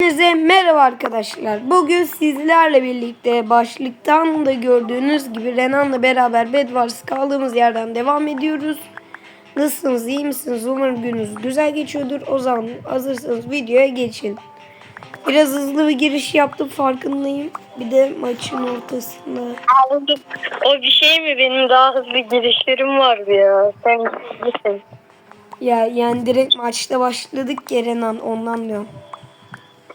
Hepinize merhaba arkadaşlar. Bugün sizlerle birlikte başlıktan da gördüğünüz gibi Renan'la beraber Bedwars kaldığımız yerden devam ediyoruz. Nasılsınız, iyi misiniz? Umarım gününüz güzel geçiyordur. O zaman hazırsanız videoya geçin. Biraz hızlı bir giriş yaptım farkındayım. Bir de maçın ortasında. Abi, o bir şey mi? Benim daha hızlı girişlerim vardı ya. Sen gitsin. Ya yani direkt maçta başladık ya Renan ondan diyorum.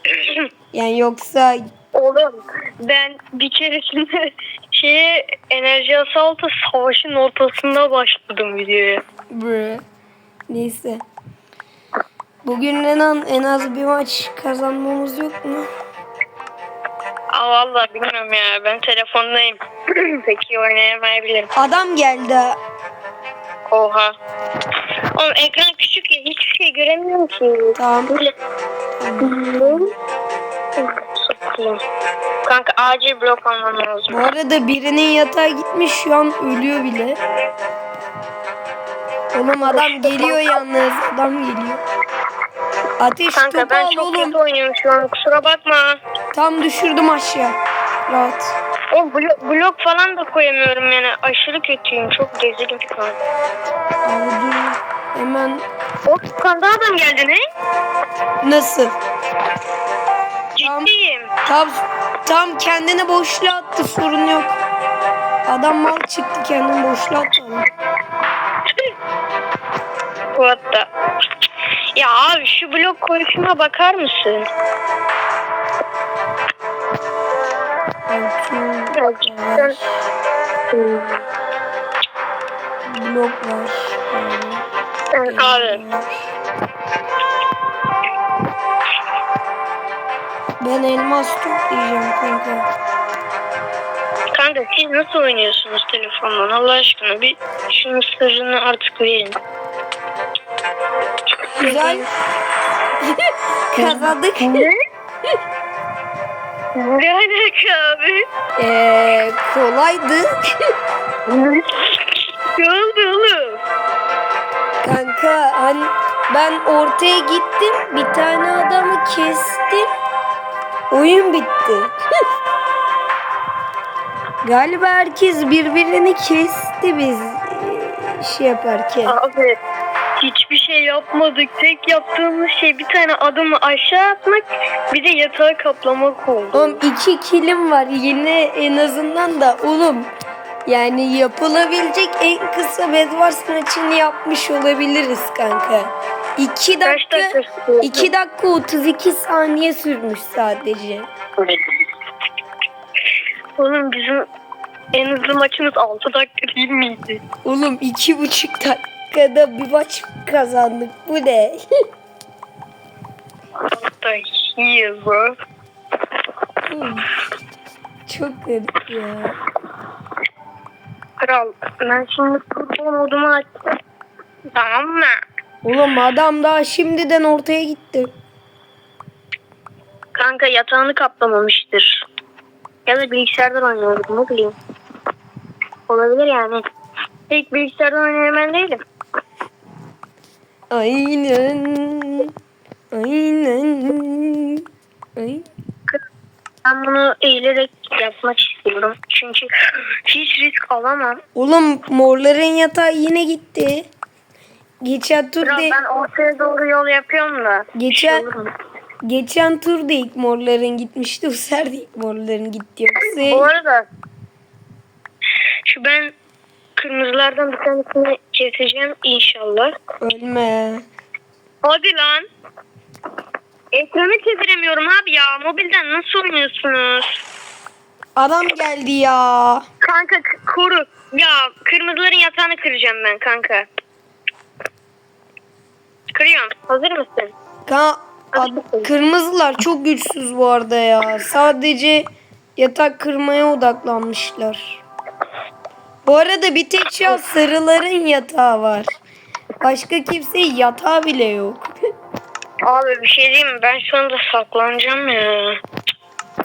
Yani yoksa Oğlum ben bir keresinde şeye enerji asaltı savaşın ortasında başladım videoya. Bre. Neyse. Bugün Renan en az bir maç kazanmamız yok mu? Aa valla bilmiyorum ya ben telefondayım. Peki oynayamayabilirim. Adam geldi. Oha. Oğlum ekran küçük ya hiçbir şey göremiyorum ki. Tamam. Böyle. Sokayım. Kanka acil blok almam lazım. Bu arada birinin yatağa gitmiş şu an ölüyor bile. Oğlum adam geliyor yalnız. Adam geliyor. Ateş Kanka topu ben al çok oğlum. kötü oynuyorum şu an kusura bakma. Tam düşürdüm aşağı. Rahat. O blok, blok falan da koyamıyorum yani aşırı kötüyüm çok gezilim şu an. Abi dur. Hemen O kanda adam geldi ne? nasıl? Tam tam kendini boşluğa attı sorun yok. Adam mal çıktı kendini boşluğa attı. adam. What the? Ya abi şu blok koyuşuna bakar mısın? Var. Blok var. Abi. Ben elmas toplayacağım kanka. Kanka siz nasıl oynuyorsunuz telefondan Allah aşkına bir şunun sırrını artık verin. Güzel. Kazandık. Ne? Alaka abi? Ee, kolaydı. Ne oldu oğlum? Kanka hani ben ortaya gittim. Bir tane adamı kestim. Oyun bitti. Galiba herkes birbirini kesti biz şey yaparken. Abi hiçbir şey yapmadık. Tek yaptığımız şey bir tane adımı aşağı atmak bir de yatağı kaplamak oldu. Oğlum iki kilim var yine en azından da oğlum yani yapılabilecek en kısa Bedwars maçını yapmış olabiliriz kanka. 2 Kaç dakika dakika sürdü? 2 dakika 32 saniye sürmüş sadece. Oğlum bizim en hızlı maçımız 6 dakika değil miydi? Oğlum iki buçuk dakikada bir maç kazandık. Bu ne? Hatta. Çok garip ya. Kral ben şimdi turbo modumu açtım. Tamam mı? Oğlum adam daha şimdiden ortaya gitti. Kanka yatağını kaplamamıştır. Ya da bilgisayardan oynuyordur ne bileyim. Olabilir yani. Tek bilgisayardan oynayan ben değilim. Aynen. Aynen. Ay. Ben bunu eğilerek yapmak istiyorum. Çünkü hiç risk alamam. Oğlum morların yatağı yine gitti. Geçen tur de, ben ortaya doğru yol yapıyorum da. Geçen- şey mu? geçen tur da ilk morların gitmişti. Bu sefer de ilk morların gitti. Yoksa Bu arada şu ben kırmızılardan bir tanesini keseceğim inşallah. ölme. Hadi lan. Ekranı çeviremiyorum abi ya. Mobilden nasıl oynuyorsunuz? Adam geldi ya. Kanka koru. Ya kırmızıların yatağını kıracağım ben kanka. Kırıyorum. Hazır mısın? Ka ad- kırmızılar çok güçsüz bu arada ya. Sadece yatak kırmaya odaklanmışlar. Bu arada bir tek şu an sarıların yatağı var. Başka kimse yatağı bile yok. Abi bir şey diyeyim mi? Ben şu anda saklanacağım ya.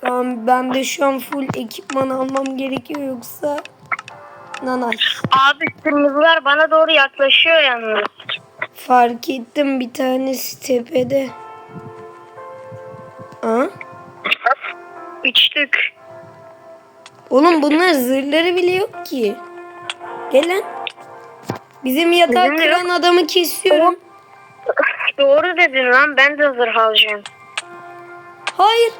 Tamam ben de şu an full ekipman almam gerekiyor yoksa nanay. Abi kırmızılar bana doğru yaklaşıyor yalnız. Fark ettim bir tanesi tepede. Aa, içtik. Oğlum bunlar zırhları bile yok ki. Gel lan. Bizim yatak Bizim de kıran adamı kesiyorum. Doğru dedin lan ben de zırh alacağım. Hayır.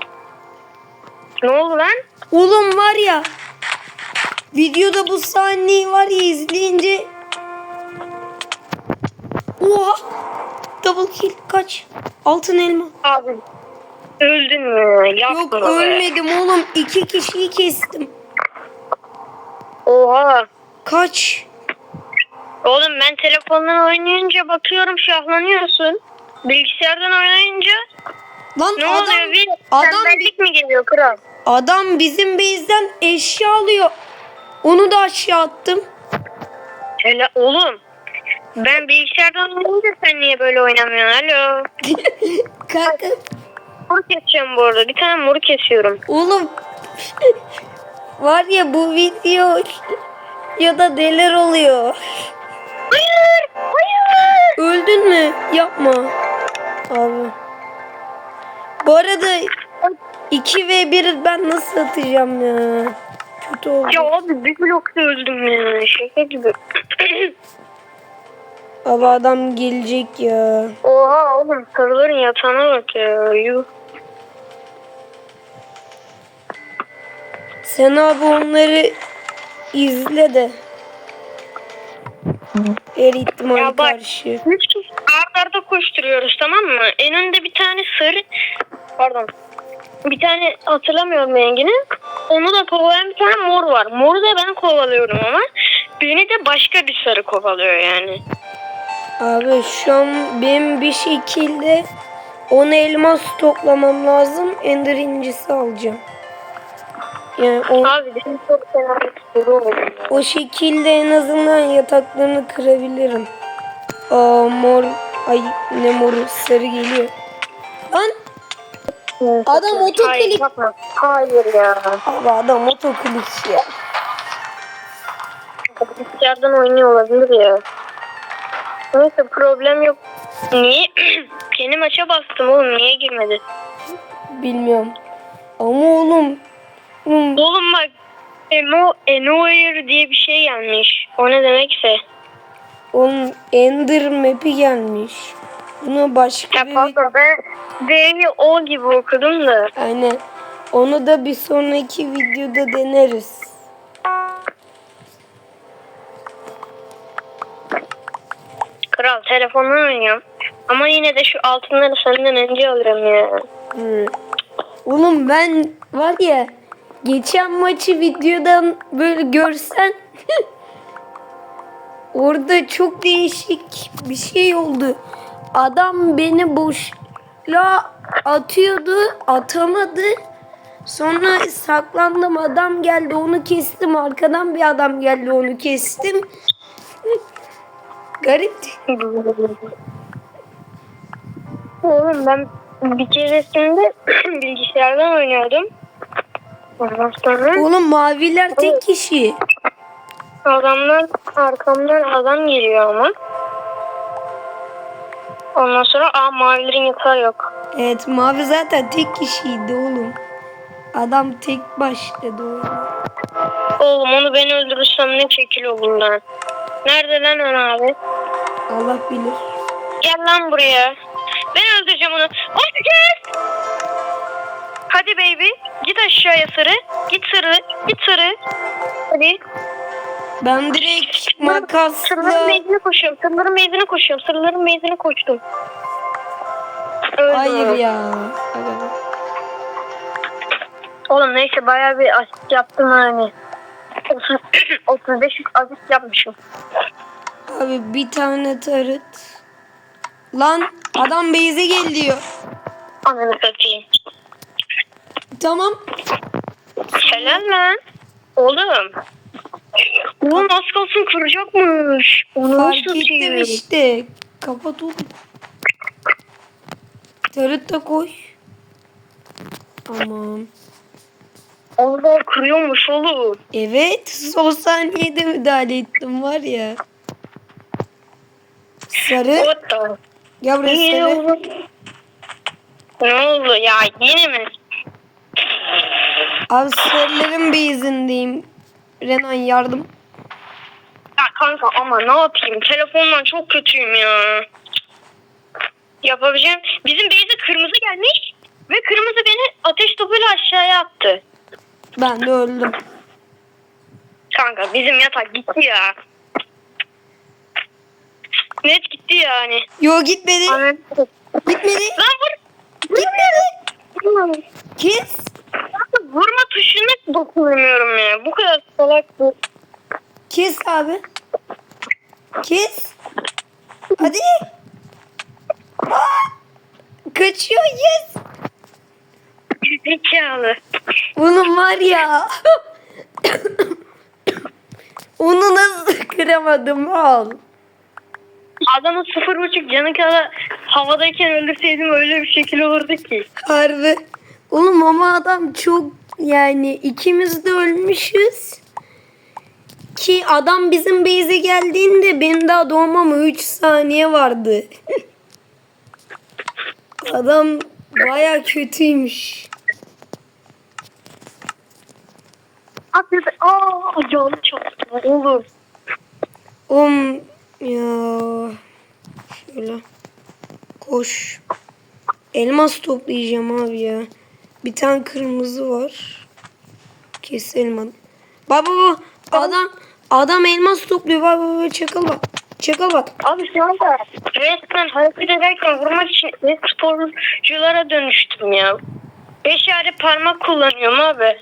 Ne oldu lan? Oğlum var ya. Videoda bu sahneyi var ya izleyince. Oha. Double kill kaç? Altın elma. Abi öldün mü? Yapma Yok be. ölmedim oğlum. iki kişiyi kestim. Oha. Kaç? Oğlum ben telefondan oynayınca bakıyorum şahlanıyorsun. Bilgisayardan oynayınca Lan ne adam, oluyor? Bir adam, tembellik mi geliyor kral? adam bizim base'den eşya alıyor. Onu da aşağı attım. Hele oğlum. Ben bilgisayardan oynayınca sen niye böyle oynamıyorsun? Alo. Kanka Mor keseceğim bu arada. Bir tane mor kesiyorum. Oğlum var ya bu video ya da neler oluyor. Hayır. Hayır. Öldün mü? Yapma. Abi. Bu arada 2 ve 1 ben nasıl atacağım ya? Kötü oldu. Ya abi bir blokta öldüm ya. Şaka gibi. Abi adam gelecek ya. Oha oğlum sarıların yatağına bak ya. Yuh. Sen abi onları izle de. Her ihtimale Ya bak. karşı. Üç kişi art arda koşturuyoruz tamam mı? En önde bir tane sarı pardon bir tane hatırlamıyorum rengini. Onu da kovalayan bir tane mor var. Moru da ben kovalıyorum ama beni de başka bir sarı kovalıyor yani. Abi şu an benim bir şekilde 10 elmas toplamam lazım. Ender incisi alacağım. Yani o, Abi benim çok fena bir soru oldu. ya. o şekilde en azından yataklarını kırabilirim. Aa mor ay ne moru sarı geliyor. Lan Adam Hayır otoklik. yapma. Hayır ya. abi adam otoklik ya. Bilgisayardan oynuyor olabilir ya. Neyse problem yok. Niye? Yeni maça bastım oğlum niye girmedi? Bilmiyorum. Ama oğlum oğlum Oğlum bak Eno, Anywhere diye bir şey gelmiş. O ne demekse. Onun Ender map'i gelmiş. Bunu başka Ya bir pardon ben D'yi O gibi okudum da. aynen. Onu da bir sonraki videoda deneriz. Kral telefondan oynuyorum. Ama yine de şu altınları senden önce alırım ya. Hı. Oğlum ben var ya geçen maçı videodan böyle görsen orada çok değişik bir şey oldu. Adam beni boşluğa atıyordu, atamadı. Sonra saklandım adam geldi onu kestim. Arkadan bir adam geldi onu kestim. Garipti. Oğlum ben bir keresinde bilgisayardan oynuyordum. Ondan sonra Oğlum maviler tek kişi. adamlar arkamdan adam geliyor ama. Ondan sonra aa mavilerin yatağı yok. Evet mavi zaten tek kişiydi oğlum. Adam tek başladı oğlum. Oğlum onu ben öldürürsem ne çekil olur lan. Nerede lan o abi? Allah bilir. Gel lan buraya. Ben öldüreceğim onu. Gel. Hadi baby. Git aşağıya sarı. Git sarı. Git sarı. Hadi. Ben direkt Sırların makasla meyzine koşuyorum. Sırların meyzine koşuyorum. Sırların meyzine koştum. Öldüm. Hayır ya. Aga. Oğlum neyse bayağı bir asist yaptım hani. 30 35 asist yapmışım. Abi bir tane tarıt. Lan adam base'e gel diyor. Ananı satayım. Tamam. Helal lan. Oğlum. Oğlum az kalsın kıracakmış. Onu Fark ettim satayım? işte. Kapat oğlum. Tarıt da koy. Aman. Allah kırıyormuş oğlum. Evet. Son saniyede müdahale ettim var ya. Sarı. Gel buraya sarı. Ne oldu ya yine mi? Abi sarıların base'indeyim. Renan yardım. Ya kanka ama ne yapayım? Telefondan çok kötüyüm ya. Yapabileceğim. Bizim base'e kırmızı gelmiş ve kırmızı beni ateş topuyla aşağıya attı. Ben de öldüm. Kanka bizim yatak gitti ya. Gitti yani. Yo gitmedi. Lan Gitmedi. vur. Gitmedi. Kes. Vurma tuşuna dokunamıyorum ya. Bu kadar salak bu. Kes abi. Kes. Hadi. Aa! Kaçıyor yes. Zekalı. Bunun var ya. Onu nasıl kıramadım al. Adamın sıfır buçuk canı kadar havadayken öldürseydim öyle bir şekil olurdu ki. Harbi. Oğlum ama adam çok yani ikimiz de ölmüşüz. Ki adam bizim base'e geldiğinde benim daha doğmama 3 saniye vardı. adam baya kötüymüş. Atladı. Aa canı çarptı. Olur. Oğlum ya şöyle koş. Elmas toplayacağım abi ya. Bir tane kırmızı var. Keselim hadi. Baba baba adam adam elmas topluyor. Baba baba çakal bak. Çakal bak. Abi şu anda resmen hareket ederken vurmak için sporculara dönüştüm ya. Beş yerde parmak kullanıyorum abi.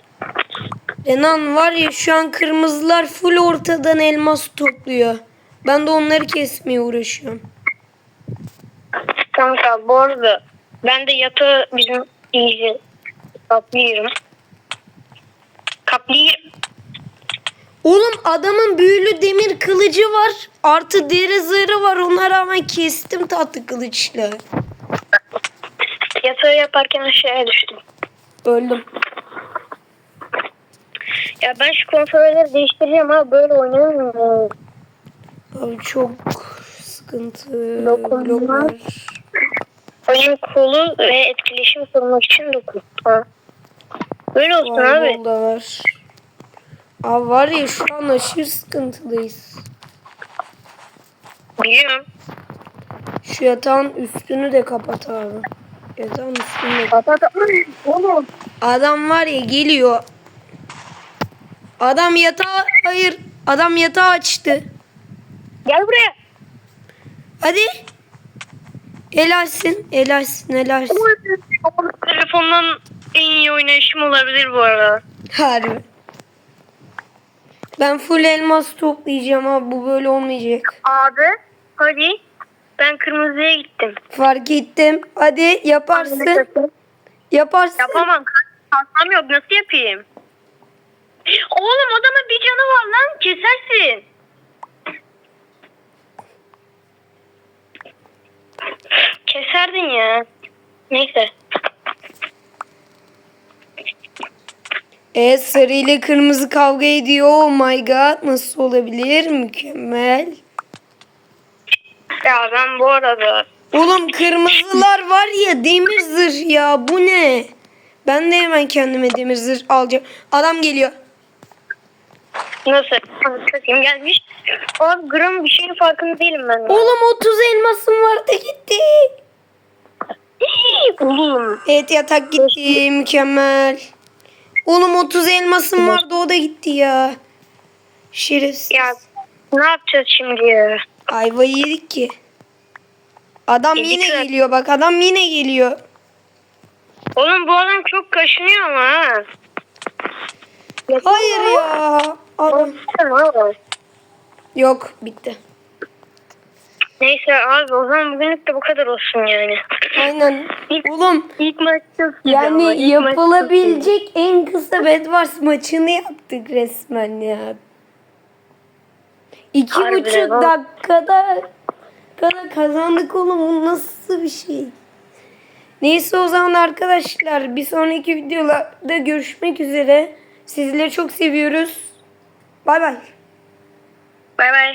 Renan var ya şu an kırmızılar full ortadan elmas topluyor. Ben de onları kesmeye uğraşıyorum. Kanka bu arada ben de yatağı bizim iyice kaplıyorum. Kaplıyorum. Oğlum adamın büyülü demir kılıcı var. Artı deri zırhı var. Ona rağmen kestim tatlı kılıçla. Yatağı yaparken aşağıya düştüm. Öldüm. Ya ben şu kontrolleri değiştireceğim ama böyle oynayamıyorum. Abi çok sıkıntı. Dokunma. Oyun kolu ve etkileşim kurmak için dokun. Ha. Böyle olsun abi. Fireball da var. Abi var ya şu an aşırı sıkıntılıyız. Biliyorum. Şu yatağın üstünü de kapat abi. Yatağın üstünü de Kapat. Oğlum. Adam var ya geliyor. Adam yatağı hayır. Adam yatağı açtı. Gel buraya. Hadi. Helalsin. Helalsin. Helalsin. Telefondan en iyi oynayışım olabilir bu arada. Harbi. Ben full elmas toplayacağım abi. Bu böyle olmayacak. Abi hadi. Ben kırmızıya gittim. Fark ettim. Hadi yaparsın. Yaparsın. Yapamam. Kalkmam yok. Nasıl yapayım? Oğlum adamın bir canı var lan. Kesersin. Keserdin ya. Neyse. E sarı ile kırmızı kavga ediyor. Oh my god. Nasıl olabilir? Mükemmel. Ya ben bu arada Oğlum kırmızılar var ya demir zırh ya. Bu ne? Ben de hemen kendime demir zırh alacağım. Adam geliyor. Nasıl satayım gelmiş. Abi gram bir şeyin farkında değilim ben. Oğlum 30 elmasım vardı gitti. Oğlum. Evet yatak gitti. Mükemmel. Oğlum 30 elmasım vardı o da gitti ya. Şerefsiz. Ya ne yapacağız şimdi ya? Ayvayı yedik ki. Adam Yedik yine zaten. geliyor bak adam yine geliyor. Oğlum bu adam çok kaşınıyor ama ha. Hayır ya. Abi. Yok bitti. Neyse abi o zaman bugünlük de bu kadar olsun yani. Aynen. Oğlum İlk maç çok güzel ama yani ilk maç yapılabilecek en kısa Bedwars maçını yaptık resmen ya. İki Harbiden buçuk ha. dakikada kadar kazandık oğlum. Bu nasıl bir şey? Neyse o zaman arkadaşlar bir sonraki videolarda görüşmek üzere. Sizleri çok seviyoruz. Bay bay. Bay bay.